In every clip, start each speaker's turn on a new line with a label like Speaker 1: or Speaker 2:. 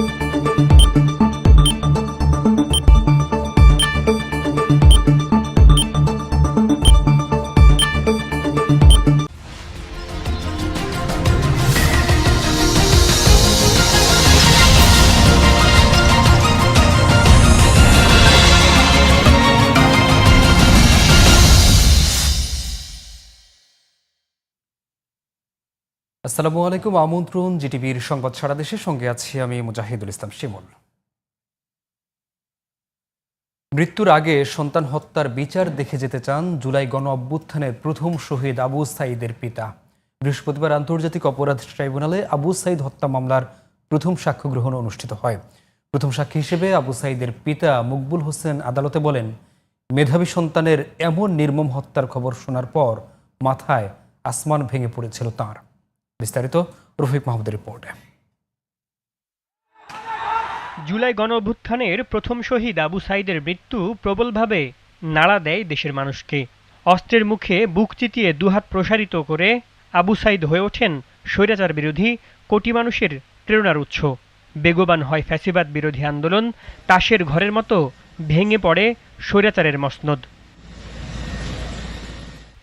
Speaker 1: Música আসসালামু আলাইকুম, আমন্ত্রণ জিটিভির সংবাদ সারা দেশের সঙ্গে আছি আমি মুজাহিদুল ইসলাম শিমুল। মৃত্যুর আগে সন্তান হত্যার বিচার দেখে যেতে চান জুলাই গণ অভ্যুত্থানের প্রথম শহীদ আবু সাইদের পিতা। বৃহস্পতিবার আন্তর্জাতিক অপরাধ ট্রাইব্যুনালে আবু সাইদ হত্যা মামলার প্রথম সাক্ষ্য গ্রহণ অনুষ্ঠিত হয়। প্রথম সাক্ষী হিসেবে আবু সাইদের পিতা মকবুল হোসেন আদালতে বলেন, মেধাবী সন্তানের এমন নির্মম হত্যার খবর শোনার পর মাথায় আসমান ভেঙে পড়েছিল তাঁর। বিস্তারিত রফিক মাহমুদের রিপোর্টে।
Speaker 2: জুলাই গণ অভ্যুত্থানের প্রথম শহীদ আবু সাইদের মৃত্যু প্রবলভাবে নাড়া দেয় দেশের মানুষকে। অস্ত্রের মুখে বুক চিতিয়ে দুহাত প্রসারিত করে আবু সাইদ হয়ে ওঠেন স্বৈরাচার বিরোধী কোটি মানুষের প্রেরণার উৎস। বেগবান হয় ফ্যাসিবাদ বিরোধী আন্দোলন, তাসের ঘরের মতো ভেঙে পড়ে স্বৈরাচারের মসনদ।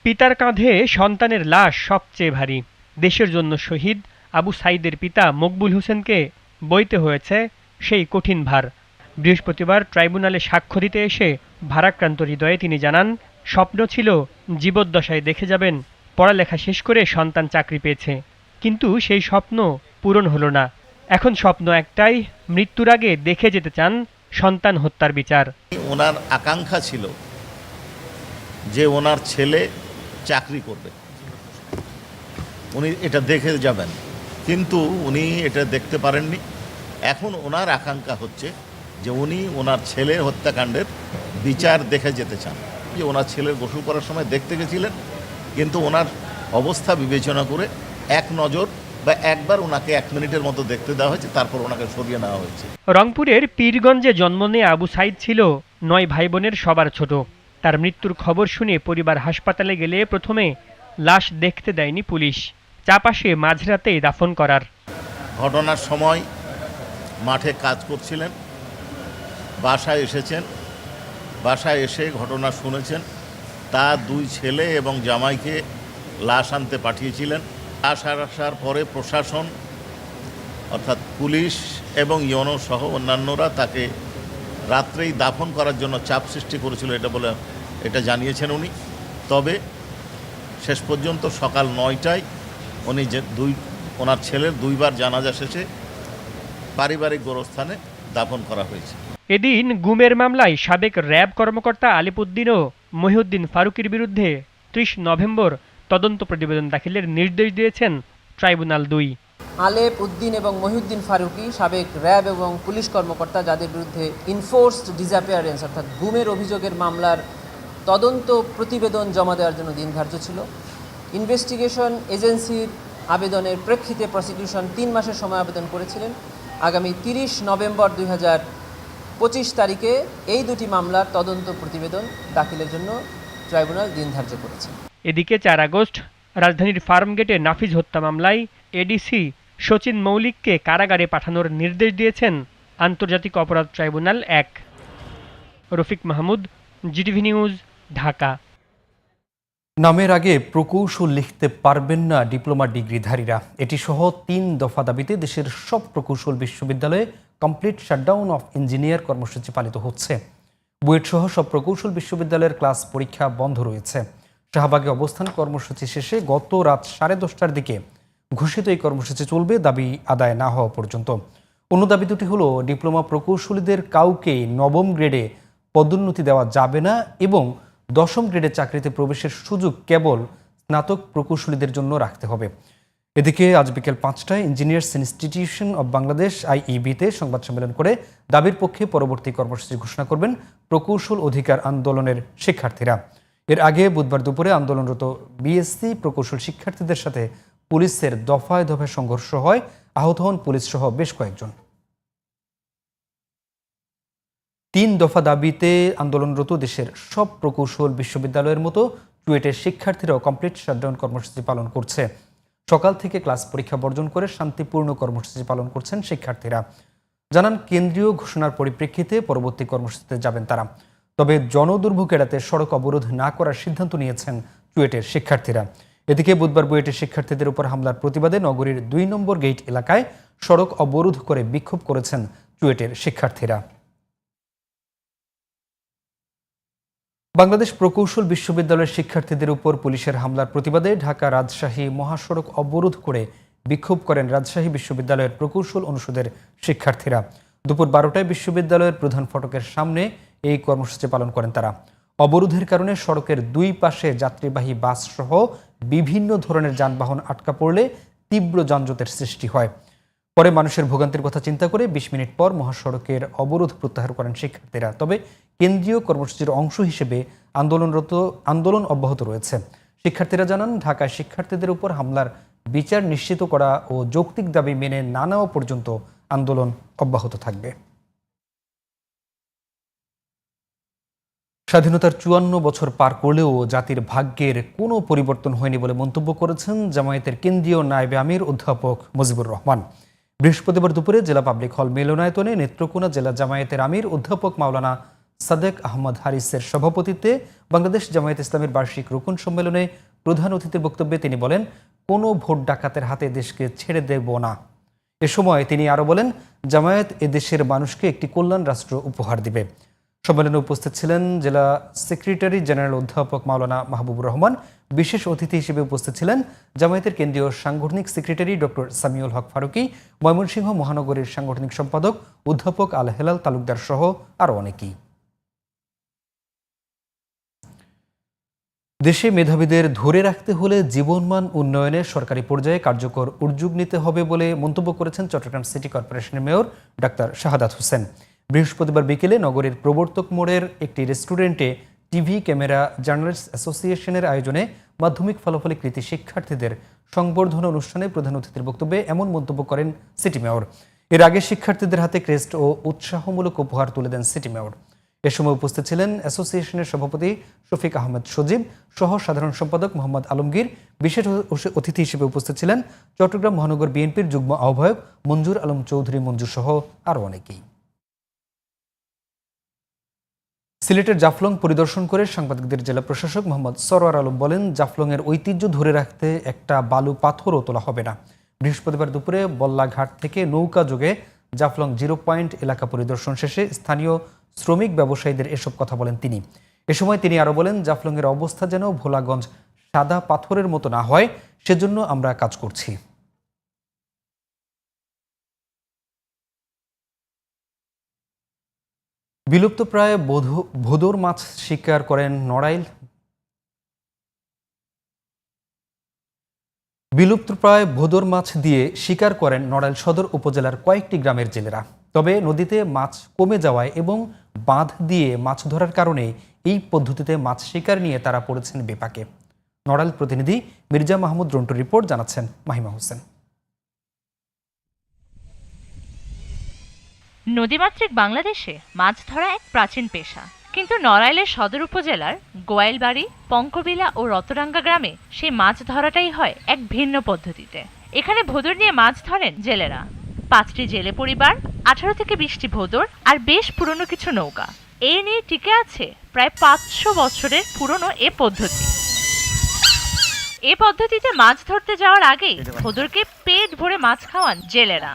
Speaker 2: পিতার কাঁধে সন্তানের লাশ সবচেয়ে ভারী। দেশের জন্য শহীদ আবু সাইদের পিতা মকবুল হোসেনকে বইতে হয়েছে সেই কঠিন ভার। বৃহস্পতিবার ট্রাইব্যুনালে সাক্ষ্য দিতে এসে ভারাক্রান্ত হৃদয়ে তিনি জানান, স্বপ্ন ছিল জীবদ্দশায় দেখে যাবেন, পড়ালেখা শেষ করে সন্তান চাকরি পেয়েছে। কিন্তু সেই স্বপ্ন পূরণ হলো না। এখন স্বপ্ন একটাই, মৃত্যুর আগে দেখে যেতে চান সন্তান হত্যার বিচার।
Speaker 3: ওনার আকাঙ্ক্ষা ছিল যে ওনার ছেলে চাকরি করবে। উনি এটা দেখে যাবেন। কিন্তু উনি এটা দেখতে পারেননি। এখন ওনার আকাঙ্ক্ষা হচ্ছে যে উনি ওনার ছেলের হত্যাকাণ্ডের বিচার দেখে যেতে চান। যে ওনার ছেলের গোসল করার সময় দেখতে গেছিলেন, কিন্তু ওনার অবস্থা বিবেচনা করে এক নজর বা একবার ওনাকে এক মিনিটের মতো দেখতে দেওয়া হয়েছে, তারপর ওনাকে সরিয়ে নেওয়া হয়েছে।
Speaker 2: রংপুরের পীরগঞ্জে জন্ম নিয়ে আবু সাইদ ছিল নয় ভাই বোনের সবার ছোট। তার মৃত্যুর খবর শুনে পরিবার হাসপাতালে গেলে প্রথমে লাশ দেখতে দেয়নি পুলিশ। চাপ আসে মাঝরাতে দাফন করার।
Speaker 3: ঘটনার সময় মাঠে কাজ করছিলেন, বাসায় এসেছেন, বাসায় এসে ঘটনা শুনেছেন। তার দুই ছেলে এবং জামাইকে লাশ আনতে পাঠিয়েছিলেন। লাশ আসার পরে প্রশাসন, অর্থাৎ পুলিশ এবং ইয়নো সহ অন্যান্যরা তাকে রাত্রেই দাফন করার জন্য চাপ সৃষ্টি করেছিল এটা বলে, এটা জানিয়েছেন উনি। তবে শেষ পর্যন্ত সকাল নয়টায় উনি যে দুই ওনার ছেলের দুইবার জানাজা শেষে পারিবারিক গোরস্থানে দাফন করা হয়েছে।
Speaker 2: এদিন গুমের মামলায় সাবেক র্যাব কর্মকর্তা আলিপুদ্দিন ও মহিউদ্দিন ফারুকির বিরুদ্ধে ত্রিশ নভেম্বর তদন্ত প্রতিবেদন দাখিলের নির্দেশ দিয়েছেন ট্রাইব্যুনাল দুই।
Speaker 4: আলেপ উদ্দিন এবং মহিউদ্দিন ফারুকি সাবেক র্যাব এবং পুলিশ কর্মকর্তা যাদের বিরুদ্ধে ইনফোর্সড ডিসঅ্যাপিয়ারেন্স অর্থাৎ গুমের অভিযোগের মামলার তদন্ত প্রতিবেদন জমা দেওয়ার জন্য দিন ধার্য ছিল। ইনভেস্টিগেশন এজেন্সির আবেদনের প্রেক্ষিতে প্রসিকিউশন তিন মাসের সময় আবেদন করেছিলেন। আগামী তিরিশ নভেম্বর দুই পঁচিশ তারিখে এই দুটি মামলার তদন্ত প্রতিবেদন দাখিলের জন্য ট্রাইব্যুনাল দিন ধার্য করেছে।
Speaker 2: এদিকে চার আগস্ট রাজধানীর ফার্মগেটে নাফিজ হত্যা মামলায় এডিসি সচিন মৌলিককে কারাগারে পাঠানোর নির্দেশ দিয়েছেন আন্তর্জাতিক অপরাধ ট্রাইব্যুনাল এক। Rafiq Mahmud, GTV news, Dhaka.
Speaker 1: নামের আগে প্রকৌশল লিখতে পারবেন না ডিপ্লোমা ডিগ্রিধারীরা। এটি সহ তিন দফা দাবিতে দেশের সব প্রকৌশল বিশ্ববিদ্যালয়ে কমপ্লিট শাটডাউন অফ ইঞ্জিনিয়ার কর্মসূচি পালিত হচ্ছে। বুয়েট সহ সব প্রকৌশল বিশ্ববিদ্যালয়ের ক্লাস পরীক্ষা বন্ধ রয়েছে। শাহবাগে অবস্থান কর্মসূচি শেষে গত রাত সাড়ে দশটার দিকে ঘোষিত এই কর্মসূচি চলবে দাবি আদায় না হওয়া পর্যন্ত। অন্য দাবি দুটি হলো, ডিপ্লোমা প্রকৌশলীদের কাউকে নবম গ্রেডে পদোন্নতি দেওয়া যাবে না এবং দশম গ্রেডের চাকরিতে প্রবেশের সুযোগ কেবল স্নাতক প্রকৌশলীদের জন্য রাখতে হবে। এদিকে আজ বিকেল পাঁচটায় ইঞ্জিনিয়ার্স ইনস্টিটিউশন অব বাংলাদেশ আইইবিতে সংবাদ সম্মেলন করে দাবির পক্ষে পরবর্তী কর্মসূচি ঘোষণা করবেন প্রকৌশল অধিকার আন্দোলনের শিক্ষার্থীরা। এর আগে বুধবার দুপুরে আন্দোলনরত বিএসসি প্রকৌশল শিক্ষার্থীদের সাথে পুলিশের দফায় দফায় সংঘর্ষ হয়। আহত হন পুলিশ সহ বেশ কয়েকজন। তিন দফা দাবিতে আন্দোলনরত দেশের সব প্রকৌশল বিশ্ববিদ্যালয়ের মতো চুয়েটের শিক্ষার্থীরাও কমপ্লিট শাটডাউন কর্মসূচি পালন করছে। সকাল থেকে ক্লাস পরীক্ষা বর্জন করে শান্তিপূর্ণ কর্মসূচি পালন করছেন শিক্ষার্থীরা। জানান, কেন্দ্রীয় ঘোষণার পরিপ্রেক্ষিতে পরবর্তী কর্মসূচিতে যাবেন তারা। তবে জনদুর্ভোগ এড়াতে সড়ক অবরোধ না করার সিদ্ধান্ত নিয়েছেন চুয়েটের শিক্ষার্থীরা। এদিকে বুধবার বুয়েটের শিক্ষার্থীদের উপর হামলার প্রতিবাদে নগরীর দুই নম্বর গেট এলাকায় সড়ক অবরোধ করে বিক্ষোভ করেছেন চুয়েটের শিক্ষার্থীরা। বাংলাদেশ প্রকৌশল বিশ্ববিদ্যালয়ের শিক্ষার্থীদের উপর পুলিশের হামলার প্রতিবাদে ঢাকা রাজশাহী মহাসড়ক অবরোধ করে বিক্ষোভ করেন রাজশাহী বিশ্ববিদ্যালয়ের প্রকৌশল অনুষদের শিক্ষার্থীরা। দুপুর বারোটায় বিশ্ববিদ্যালয়ের প্রধান ফটকের সামনে এই কর্মসূচি পালন করেন তারা। অবরোধের কারণে সড়কের দুই পাশে যাত্রীবাহী বাস সহ বিভিন্ন ধরনের যানবাহন আটকা পড়লে তীব্র যানজটের সৃষ্টি হয়। পরে মানুষের ভোগান্তির কথা চিন্তা করে বিশ মিনিট পর মহাসড়কের অবরোধ প্রত্যাহার করেন শিক্ষার্থীরা। তবে কেন্দ্রীয় কর্মসূচির অংশ হিসেবে আন্দোলনরত, আন্দোলন অব্যাহত রয়েছে। শিক্ষার্থীরা জানান, ঢাকায় শিক্ষার্থীদের উপর হামলার বিচার নিশ্চিত করা ও যৌক্তিক দাবি মেনে না নেওয়া পর্যন্ত আন্দোলন অব্যাহত থাকবে। স্বাধীনতার চুয়ান্ন বছর পার করলেও জাতির ভাগ্যের কোনো পরিবর্তন হয়নি বলে মন্তব্য করেছেন জামায়াতের কেন্দ্রীয় নায়েবে আমির অধ্যাপক মুজিবুর রহমান। বৃহস্পতিবার দুপুরে জেলা পাবলিক হল মিলনায়তনে নেত্রকোনা জেলা জামায়াতের আমির, অধ্যাপক মাওলানা সাদেক আহমদ হারিসের সভাপতিত্বে বাংলাদেশ জামায়াত ইসলামের বার্ষিক রুকুন সম্মেলনে প্রধান অতিথির বক্তব্যে তিনি বলেন, কোনো ভোট ডাকাতের হাতে দেশকে ছেড়ে দেব না। এ সময় তিনি আরও বলেন, জামায়াত এদেশের মানুষকে একটি কল্যাণ রাষ্ট্র উপহার দিবে। সম্মেলনে উপস্থিত ছিলেন জেলা সেক্রেটারি জেনারেল অধ্যাপক মাওলানা মাহবুবুর রহমান বিশেষ অতিথি হিসেবে উপস্থিত ছিলেন জামায়াতের কেন্দ্রীয় সাংগঠনিক সেক্রেটারি ডক্টর সামিউল হক ফারুকি, ময়মনসিংহ মহানগরীর সাংগঠনিক সম্পাদক অধ্যাপক আল হেলাল তালুকদার সহ আরও অনেকেই। দেশে মেধাবীদের ধরে রাখতে হলে জীবনমান উন্নয়নে সরকারি পর্যায়ে কার্যকর উদ্যোগ নিতে হবে বলে মন্তব্য করেছেন চট্টগ্রাম সিটি কর্পোরেশনের মেয়র ডাক্তার শাহাদাত হোসেন। বৃহস্পতিবার বিকেলে নগরের প্রবর্তক মোড়ের একটি রেস্টুরেন্টে টিভি ক্যামেরা জার্নালিস্ট অ্যাসোসিয়েশনের আয়োজনে মাধ্যমিক ফলাফলে কৃতি শিক্ষার্থীদের সংবর্ধনা অনুষ্ঠানে প্রধান অতিথির বক্তব্যে এমন মন্তব্য করেন সিটি মেয়র। এর আগে শিক্ষার্থীদের হাতে ক্রেস্ট ও উৎসাহমূলক উপহার তুলে দেন সিটি মেয়র। এ সময় উপস্থিত ছিলেন অ্যাসোসিয়েশনের সভাপতি শফিক আহমেদ সজীব সহ সাধারণ সম্পাদক মোহাম্মদ আলমগীর, বিশেষ অতিথি হিসেবে উপস্থিত ছিলেন চট্টগ্রাম মহানগর বিএনপির যুগ্ম আহ্বায়ক মঞ্জুর আলম চৌধুরী মঞ্জুর সহ আরও অনেকেই সিলেটের জাফলং পরিদর্শন করে সাংবাদিকদের জেলা প্রশাসক মোহাম্মদ সরোয়ার আলম বলেন, জাফলংয়ের ঐতিহ্য ধরে রাখতে একটা বালু পাথরও তোলা হবে না। বৃহস্পতিবার দুপুরে বল্লাঘাট থেকে নৌকা যোগে জাফলং জিরো পয়েন্ট এলাকা পরিদর্শন শেষে স্থানীয় শ্রমিক ব্যবসায়ীদের এসব কথা বলেন তিনি। এ সময় তিনি আরও বলেন, জাফলংয়ের অবস্থা যেন ভোলাগঞ্জ সাদা পাথরের মতো না হয়, সেজন্য আমরা কাজ করছি। বিলুপ্তপ্রায় ভোদর মাছ শিকার করেন নড়াইল। বিলুপ্তপ্রায় ভোদর মাছ দিয়ে শিকার করেন নড়াইল সদর উপজেলার কয়েকটি গ্রামের জেলেরা। তবে নদীতে মাছ কমে যাওয়ায় এবং বাঁধ দিয়ে মাছ ধরার কারণে এই পদ্ধতিতে মাছ শিকার নিয়ে তারা পড়েছেন বিপাকে। নড়াইল প্রতিনিধি মির্জা মাহমুদ রন্টুর রিপোর্ট জানাচ্ছেন মাহিমা হোসেন।
Speaker 5: নদীমাতৃক বাংলাদেশে মাছ ধরা এক প্রাচীন পেশা। কিন্তু নড়াইলের সদর উপজেলার গোয়াইলবাড়ি, পঙ্কবিলা ও রতরাঙ্গা গ্রামে সেই মাছ ধরাটাই হয় এক ভিন্ন পদ্ধতিতে। এখানে ভোদর নিয়ে মাছ ধরেন জেলেরা। পাঁচটি জেলে পরিবার, আঠারো থেকে বিশটি ভোদর আর বেশ পুরনো কিছু নৌকা। এই নিয়ে টিকে আছে প্রায় পাঁচশো বছরের পুরনো এ পদ্ধতি। এ পদ্ধতিতে মাছ ধরতে যাওয়ার আগেই ভোদরকে পেট ভরে মাছ খাওয়ান জেলেরা।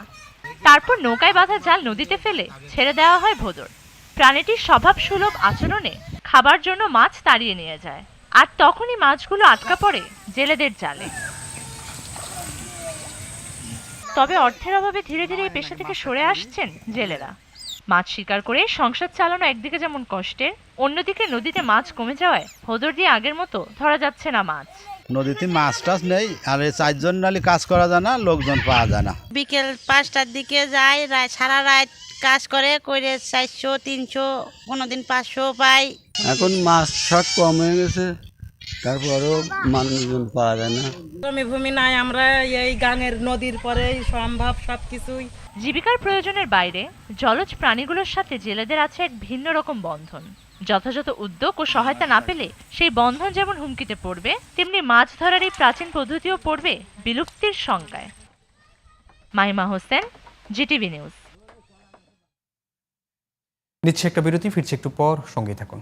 Speaker 5: তারপর নৌকায় বাঁধা জাল নদীতে ফেলে ছেড়ে দেওয়া হয় ভোদর। প্রাণীটির স্বভাব সুলভ আচরণে খাবার জন্য মাছ তাড়িয়ে নিয়ে যায়। আর তখনই মাছগুলো আটকা পড়ে জেলেদের জালে। তবে অর্থের অভাবে ধীরে ধীরে এই পেশা থেকে সরে আসছেন জেলেরা। মাছ শিকার করে সংসার চালানো একদিকে যেমন কষ্টের, অন্যদিকে নদীতে মাছ কমে যাওয়ায় ভোদর দিয়ে আগের মতো ধরা যাচ্ছে না মাছ।
Speaker 6: নদীতে মাছ টাছ নেই আর এই চারজন নালে কাজ করা যায় না লোকজন পাওয়া যায় না।
Speaker 7: বিকেল পাঁচটার দিকে যায় রাত সারা রাত কাজ করে করে চারশো তিনশো কোনো দিন পাঁচশো পাই।
Speaker 8: এখন মাছ শাক কম হয়ে গেছে তারপরেও মানুষজন পাওয়া যায় না।
Speaker 9: জমি ভূমি নাই আমরা এই গাঙের নদীর পরেই সম্ভব সব কিছুই
Speaker 5: জীবিকার প্রয়োজনের বাইরে জলজ প্রাণীগুলোর সাথে জেলেদের আছে এক ভিন্ন রকম বন্ধন। যথাযথ উদ্যোগ ও সহায়তা না পেলে সেই বন্ধন যেমন হুমকিতে পড়বে, তেমনি মাছ ধরার এই প্রাচীন পদ্ধতিও পড়বে বিলুপ্তির সংজ্ঞায় মাইমা হোসেন, জিটিভি নিউজ।
Speaker 1: নিচ্ছে একটা বিরতি, ফিরছে একটু পর সঙ্গে থাকুন।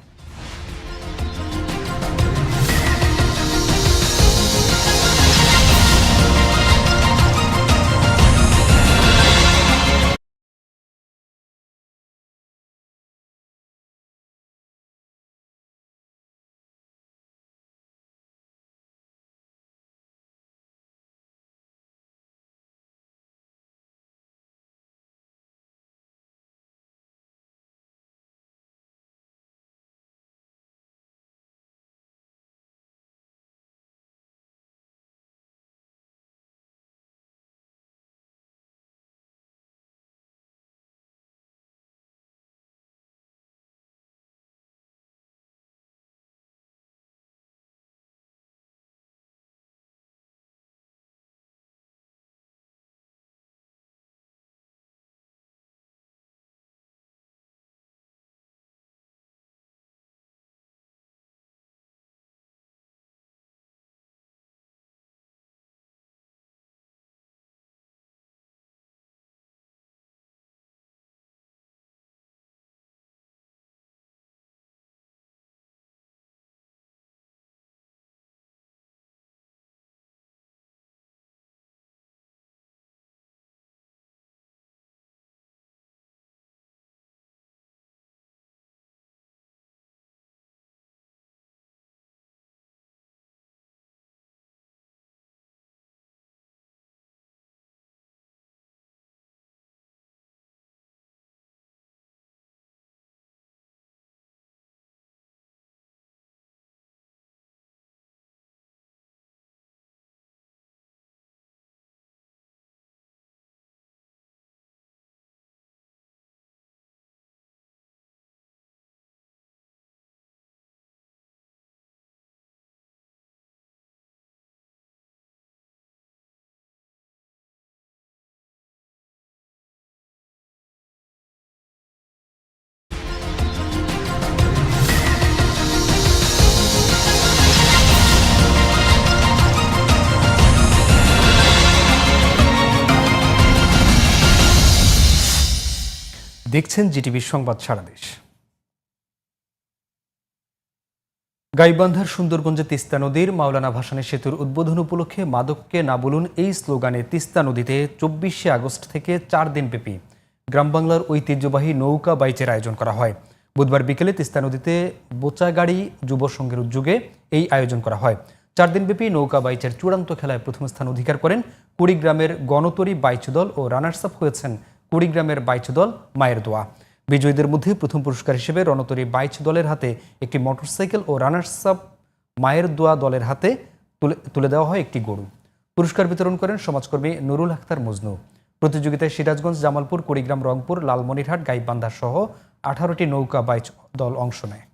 Speaker 1: দেখছেন জিটিভির সংবাদ সারা দেশ। গাইবান্ধার সুন্দরগঞ্জে তিস্তা নদীর মাওলানা ভাসানী সেতুর উদ্বোধন উপলক্ষে মাদককে না বলুন এই স্লোগানে তিস্তা নদীতে চব্বিশে আগস্ট থেকে চার দিনব্যাপী গ্রাম বাংলার ঐতিহ্যবাহী নৌকা বাইচের আয়োজন করা হয়। বুধবার বিকেলে তিস্তা নদীতে বোচাগাড়ি যুব সংঘের উদ্যোগে এই আয়োজন করা হয়। চার দিনব্যাপী নৌকা বাইচের চূড়ান্ত খেলায় প্রথম স্থান অধিকার করেন কুড়িগ্রামের গণতরী বাইচ দল ও রানার্স আপ হয়েছেন কুড়িগ্রামের বাইচ দল মায়ের দোয়া। বিজয়ীদের মধ্যে প্রথম পুরস্কার হিসেবে রণতরী বাইচ দলের হাতে একটি মোটরসাইকেল ও রানার্স আপ মায়ের দোয়া দলের হাতে তুলে তুলে দেওয়া হয় একটি গরু। পুরস্কার বিতরণ করেন সমাজকর্মী নুরুল আখতার মজনু। প্রতিযোগিতায় সিরাজগঞ্জ, জামালপুর, কুড়িগ্রাম, রংপুর, লালমনিরহাট, গাইবান্ধা সহ আঠারোটি নৌকা বাইচ দল অংশ নেয়।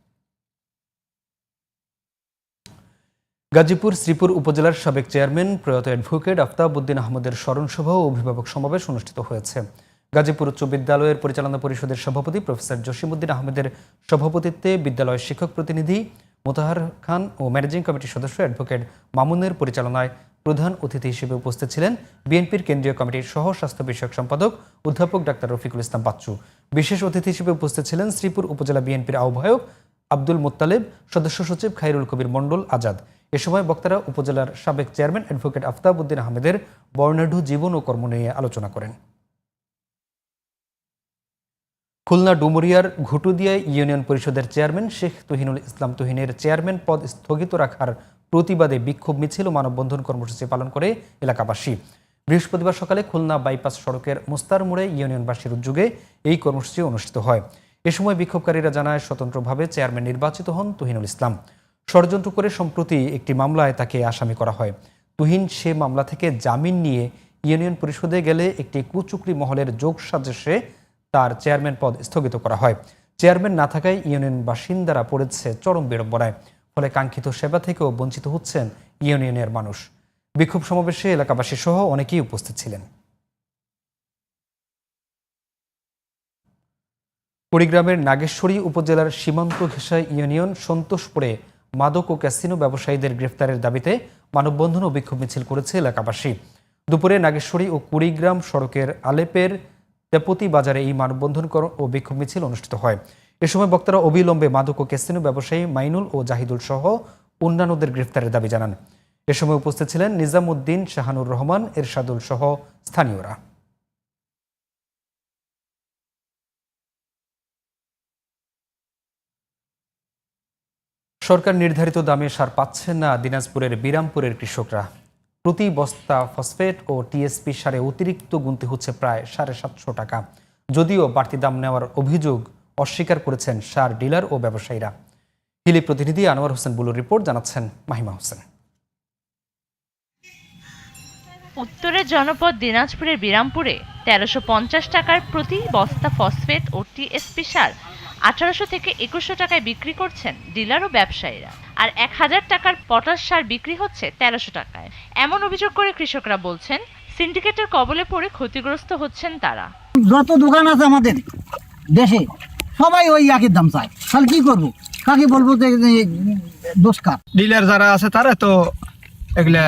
Speaker 1: গাজীপুর, শ্রীপুর উপজেলার সাবেক চেয়ারম্যান প্রয়াত অ্যাডভোকেট আফতাবউদ্দিন আহমদের স্মরণসভা ও অভিভাবক সমাবেশ অনুষ্ঠিত হয়েছে। গাজীপুর উচ্চ বিদ্যালয়ের পরিচালনা পরিষদের সভাপতি প্রফেসর জসিমউদ্দিন আহমেদের সভাপতিত্বে বিদ্যালয়ের শিক্ষক প্রতিনিধি মোতাহার খান ও ম্যানেজিং কমিটির সদস্য অ্যাডভোকেট মামুনের পরিচালনায় প্রধান অতিথি হিসেবে উপস্থিত ছিলেন বিএনপির কেন্দ্রীয় কমিটির সহ স্বাস্থ্য বিষয়ক সম্পাদক অধ্যাপক ডাক্তার রফিকুল ইসলাম বাচ্চু। বিশেষ অতিথি হিসেবে উপস্থিত ছিলেন শ্রীপুর উপজেলা বিএনপির আহ্বায়ক আব্দুল মোত্তালেব, সদস্য সচিব খাইরুল কবির মণ্ডল আজাদ। এ সময় বক্তারা উপজেলার সাবেক চেয়ারম্যান অ্যাডভোকেট আফতাব উদ্দিন আহমেদের বর্ণাঢ্য জীবন ও কর্ম নিয়ে আলোচনা করেন। খুলনা ডুমুরিয়ার ঘুটুদিয়া ইউনিয়ন পরিষদের চেয়ারম্যান শেখ তুহিনুল ইসলাম তুহিনের চেয়ারম্যান পদ স্থগিত রাখার প্রতিবাদে বিক্ষোভ মিছিল ও মানববন্ধন কর্মসূচি পালন করে এলাকাবাসী। বৃহস্পতিবার সকালে খুলনা বাইপাস সড়কের মোস্তার মোড়ে ইউনিয়নবাসীর উদ্যোগে এই কর্মসূচি অনুষ্ঠিত হয়। এ সময় বিক্ষোভকারীরা জানায়, স্বতন্ত্রভাবে চেয়ারম্যান নির্বাচিত হন তুহিনুল ইসলাম। ষড়যন্ত্র করে সম্প্রতি একটি মামলায় তাকে আসামি করা হয়। তুহিন সে মামলা থেকে জামিন নিয়ে ইউনিয়ন পরিষদে গেলে একটি কুচুকরি মহলের যোগ সাজেশে তার চেয়ারম্যান পদ স্থগিত করা হয়। চেয়ারম্যান না থাকায় ইউনিয়ন বাসিন্দারা পড়েছে চরম বিড়ম্বনায়, ফলে কাঙ্ক্ষিত সেবা থেকেও বঞ্চিত হচ্ছেন ইউনিয়নের মানুষ। বিক্ষোভ সমাবেশে এলাকাবাসী সহ অনেকেই উপস্থিত ছিলেন। কুড়িগ্রামের নাগেশ্বরী উপজেলার সীমান্ত ঘেঁষা ইউনিয়ন সন্তোষপুরে মাদক ও ক্যাসিনো ব্যবসায়ীদের গ্রেফতারের দাবিতে মানববন্ধন ও বিক্ষোভ মিছিল করেছে এলাকাবাসী। দুপুরে নাগেশ্বরী ও কুড়িগ্রাম সড়কের আলেপের তেপতি বাজারে এই মানববন্ধন ও বিক্ষোভ মিছিল অনুষ্ঠিত হয়। এ সময় বক্তারা অবিলম্বে মাদক ও ক্যাসিনো ব্যবসায়ী মাইনুল ও জাহিদুল সহ অন্যান্যদের গ্রেফতারের দাবি জানান। এ সময় উপস্থিত ছিলেন নিজামুদ্দিন শাহানুর রহমান, এরশাদুল সহ স্থানীয়রা। সরকার নির্ধারিত দামে সার পাচ্ছেন না দিনাজপুরের, বিরামপুরের কৃষকরা। প্রতি বস্তা ফসফেট ও টিএসপি সারে অতিরিক্ত গুনতে হচ্ছে প্রায় সাড়ে সাতশো টাকা। যদিও বাড়তি দাম নেওয়ার অভিযোগ অস্বীকার করেছেন সার ডিলার ও ব্যবসায়ীরা। হিলি প্রতিনিধি আনোয়ার হোসেন বুলুর রিপোর্ট জানাচ্ছেন মাহিমা হোসেন।
Speaker 5: উত্তরের জনপদ দিনাজপুরের বিরামপুরে তেরোশো পঞ্চাশ টাকার প্রতি বস্তা ফসফেট ও টিএসপি সার আঠারোশো থেকে একুশশো টাকায় বিক্রি করছেন ডিলার ও ব্যবসায়ীরা। আর এক হাজার টাকার পটাশ সার বিক্রি হচ্ছে তেরোশো টাকায়। এমন অভিযোগ করে কৃষকরা বলছেন সিন্ডিকেটের কবলে পড়ে ক্ষতিগ্রস্ত হচ্ছেন তারা।
Speaker 10: যত দোকান আছে আমাদের দেশে সবাই ওই একই দাম চায়। তাহলে কি করব? কাকে বলব যে যে দোষ কার?
Speaker 11: ডিলার যারা আছে তারা তো এগুলা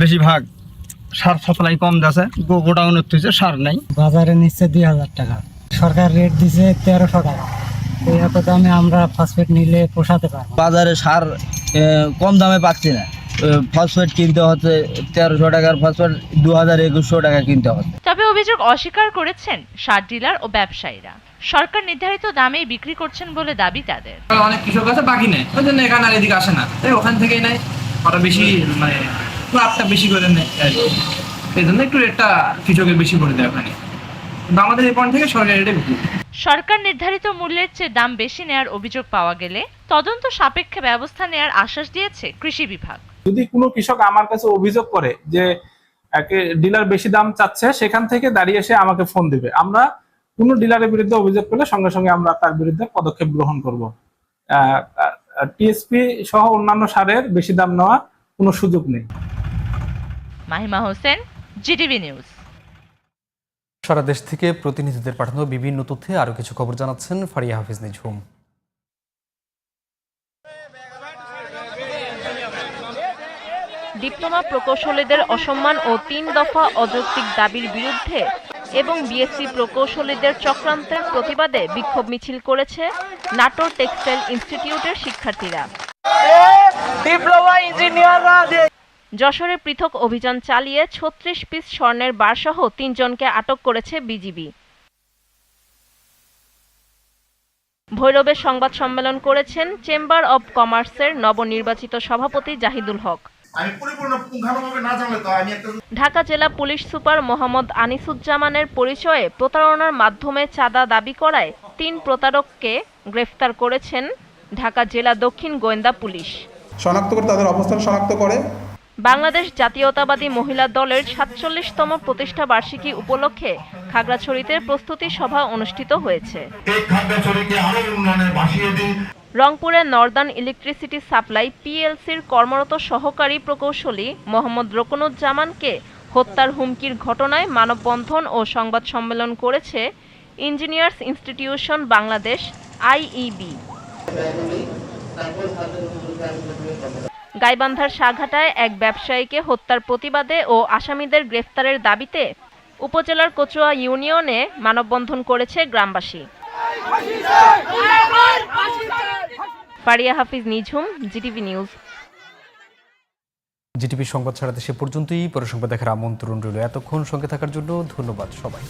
Speaker 11: বেশিরভাগ সার সাপ্লাই কম যাচ্ছে গোডাউন তুই সার নাই।
Speaker 10: বাজারে নিচ্ছে দুই হাজার টাকা। সরকার রেট দিছে তেরোশো টাকা। এত দামে আমরা ফসফেট নিলে পোষাতে পারব
Speaker 6: বাজারে সার কম দামে পাচ্ছি না। ফসফেট কিনতে হচ্ছে তেরোশো টাকার ফসফেট দু হাজার একুশশো টাকা কিনতে হচ্ছে।
Speaker 5: তবে অভিযোগ অস্বীকার করেছেন সার ডিলার ও ব্যবসায়ীরা। সরকার নির্ধারিত দামেই বিক্রি করছেন বলে দাবি তাদের।
Speaker 11: অনেক কৃষক আছে বাকি নেই। ওই জন্য এখানে আর এদিকে আসে না। তাই ওখান থেকেই নেয়। ওরা বেশি মানে লাভটা বেশি করে নেয় এই জন্য একটু রেটটা কৃষকের বেশি করে দেয় ওখানে। কিন্তু আমাদের এই পয়েন্ট থেকে সরকারি রেটে বিক্রি।
Speaker 5: সরকার নির্ধারিত মূল্যের চেয়ে দাম বেশি নেয়ার অভিযোগ পাওয়া গেলে তদন্ত সাপেক্ষে ব্যবস্থা নেয়ার আশ্বাস দিয়েছে কৃষি বিভাগ।
Speaker 11: যদি কোনো কৃষক আমার কাছে অভিযোগ করে যে ডিলার বেশি দাম চাচ্ছে সেখান থেকে দাঁড়িয়ে এসে আমাকে ফোন দিবে। আমরা কোনো ডিলারের বিরুদ্ধে অভিযোগ করলে সঙ্গে সঙ্গে আমরা তার বিরুদ্ধে পদক্ষেপ গ্রহণ করব। টিএসপি সহ অন্যান্য সারের বেশি দাম নেওয়া কোনো সুযোগ নেই।
Speaker 5: Mahima Hossain GTV news.
Speaker 1: সারা দেশ থেকে প্রতিনিধিদের পাঠানো বিভিন্ন তথ্যে আরও কিছু খবর জানাচ্ছেন ফারিয়া হাফিজ নিঝুম।
Speaker 12: ডিপ্লোমা প্রকৌশলীদের অসম্মান ও তিন দফা অযৌক্তিক দাবির বিরুদ্ধে এবং বিএসসি প্রকৌশলীদের চক্রান্তের প্রতিবাদে বিক্ষোভ মিছিল করেছে নাটোর টেক্সটাইল ইনস্টিটিউটের শিক্ষার্থীরা। যশোরে পৃথক অভিযান চালিয়ে ছত্রিশ পিস স্বর্ণের বারসহ তিনজনকে আটক করেছে বিজিবি। ভৈরবে সংবাদ সম্মেলন করেছেন চেম্বার অব কমার্সের নবনির্বাচিত সভাপতি জাহিদুল হক।
Speaker 3: আমি পরিপূর্ণ পুঙ্খানুভাবে না জানলে তো আমি একটা
Speaker 12: ঢাকা জেলা পুলিশ সুপার মোহাম্মদ আনিসুজ্জামানের পরিচয়ে প্রতারণার মাধ্যমে চাঁদা দাবি করায় তিন প্রতারককে গ্রেফতার করেছেন ঢাকা জেলা দক্ষিণ গোয়েন্দা পুলিশ।
Speaker 11: শনাক্ত করে তাদের অবস্থান শনাক্ত করে।
Speaker 12: বাংলাদেশ জাতীয়তাবাদী মহিলা দলের সাতচল্লিশতম প্রতিষ্ঠা বার্ষিকী উপলক্ষে খাগড়াছড়িতে প্রস্তুতি সভা অনুষ্ঠিত হয়েছে। রংপুরের নর্দার্ন ইলেকট্রিসিটি সাপ্লাই পিএলসির কর্মরত সহকারী প্রকৌশলী মোহাম্মদ রকনুজ্জামানকে হত্যার হুমকির ঘটনায় মানববন্ধন ও সংবাদ সম্মেলন করেছে ইঞ্জিনিয়ার্স ইনস্টিটিউশন বাংলাদেশ আইইবি। গাইবান্ধার সাঘাটায় এক ব্যবসায়ীকে হত্যার প্রতিবাদে ও আসামিদের গ্রেফতারের দাবিতে উপজেলার কচুয়া ইউনিয়নে মানববন্ধন করেছে গ্রামবাসী। Faria Hafiz Nijhum, GTV news.
Speaker 1: GTV সংবাদ ছাড়াতে সে পর্যন্তই। পরে সংবাদ দেখার আমন্ত্রণ রইল এতক্ষণ। সঙ্গে থাকার জন্য ধন্যবাদ সবাই